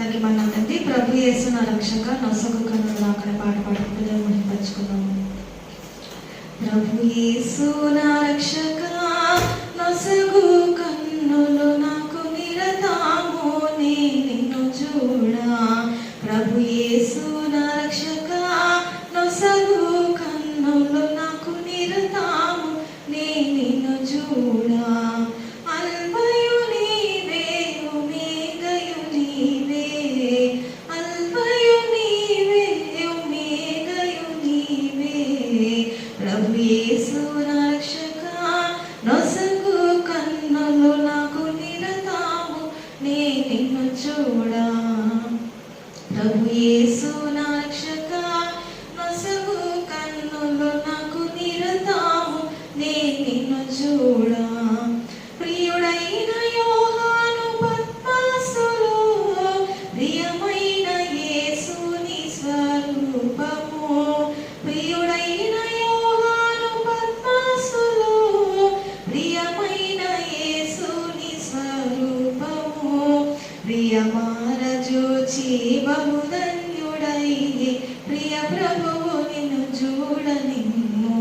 అందరికి మనందరికీ ప్రభు యేసు నా రక్షక నొసగు కన్నులు అక్కడ పాట పాడుకుంటూ దేవుని పంచుకుందాము ప్రభు యేసు నా రక్షక నొసగు ప్రభు యేసు నా రక్షక కన్నులు నాకు నిరతాము నే నిన్ను చూడా. ప్రియుడైన యోహాను పద్మాసులో ప్రియమైన యేసుని స్వరూపము. ప్రియుడైన యోహాను పద్మాసులో ప్రియమైన యేసుని స్వరూపము. ప్రియమార ദൈവമുതയുടയെ പ്രിയ പ്രഭുവു നിന്നു ചൂട നിന്നു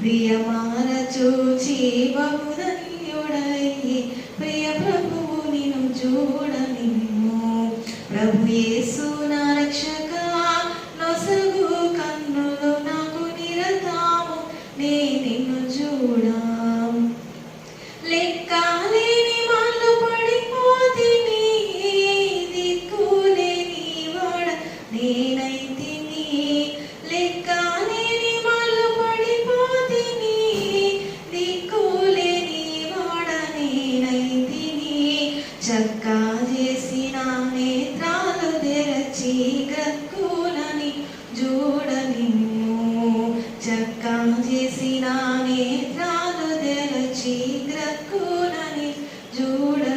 പ്രിയമാന ചൂജീവമുതയുടയെ പ്രിയ പ്രഭുവു നിന്നു ചൂട చక్కా చేసిన నేత్రాలు తెరచి గక్కులని చూడనిమ్ము చక్కా చేసిన నేత్రాలు తెరచి గ్రక్కులని చూడ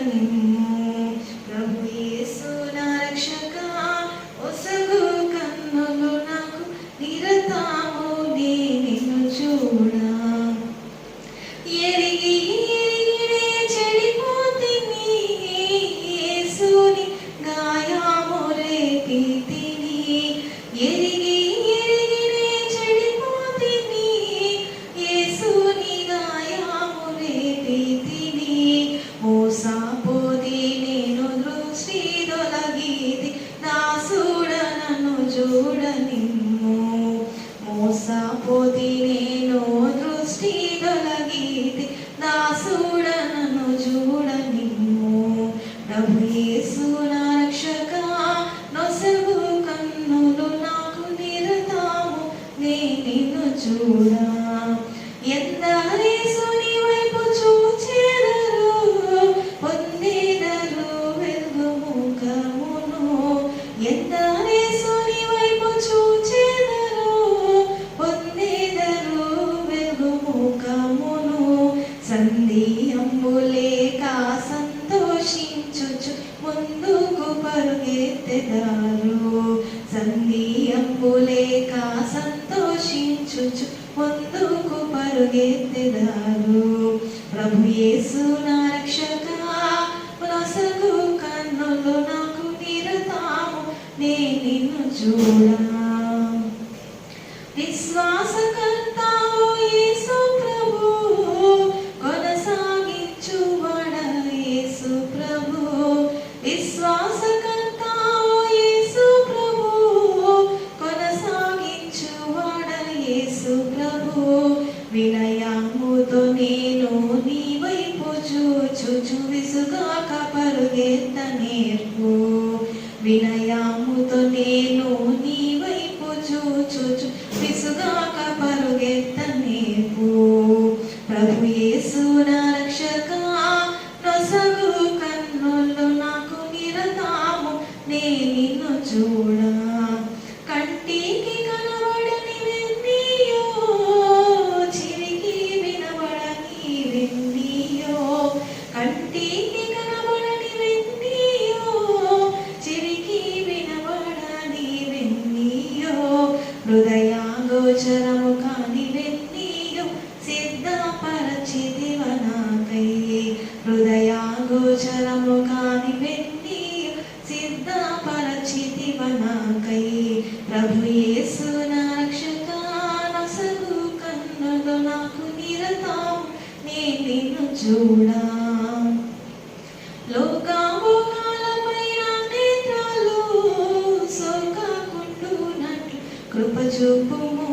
చూడా. ఎందరేసుని వైపు చూచెదరు పొందేదరు వెలుగు ముఖమును. ఎందరేసుని వైపు చూచెదరు పొందేదరు వెలుగు ముఖమును. సంధియంబులేక పరుగెత్తెదారు సంధియంబులేక సంతోషించుచు ముందుకు పరుగెత్తెదారు. ప్రభు యేసు నా రక్షక నొసగు కన్నులు నాకు నిరతాము నే నిన్ను చూడా విశ్వాసకర్తావు తెలుసుగాక విసుగాక పరుగెత్త నేర్పు. వినయాముతో నేను నీ వైపు చూచుచు. విసుగాక పరుగెత్త నేర్పు. ప్రభు యేసు నా రక్షక హృదయాగోచరము కాని వెన్నీయు సిద్ధపరచితివనాకయ్యే. హృదయాగోచరము కాని వెన్నీయు సిద్ధపరచితివనాకయ్యే. ప్రభు యేసు నా రక్షక నసగు కన్నులు నాకు నిరతాం నీ నిన్ను చూడా. లోకాముగా కృప చూపుము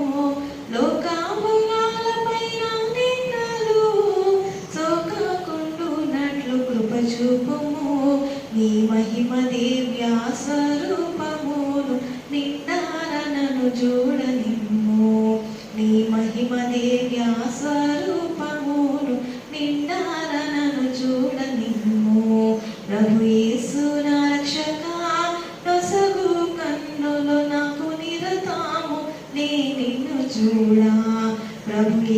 లోకాభులాలపైన నిన్నలు సోకాకుండునట్లు కృప చూపుము నీ మహిమ దివ్య స్వరూపమును నిండారనను చూడనిమ్ము. నీ మహిమ దివ్య స్వరూపమును నిన్నార నిరతాము నే నిన్ను చూడా. ప్రభు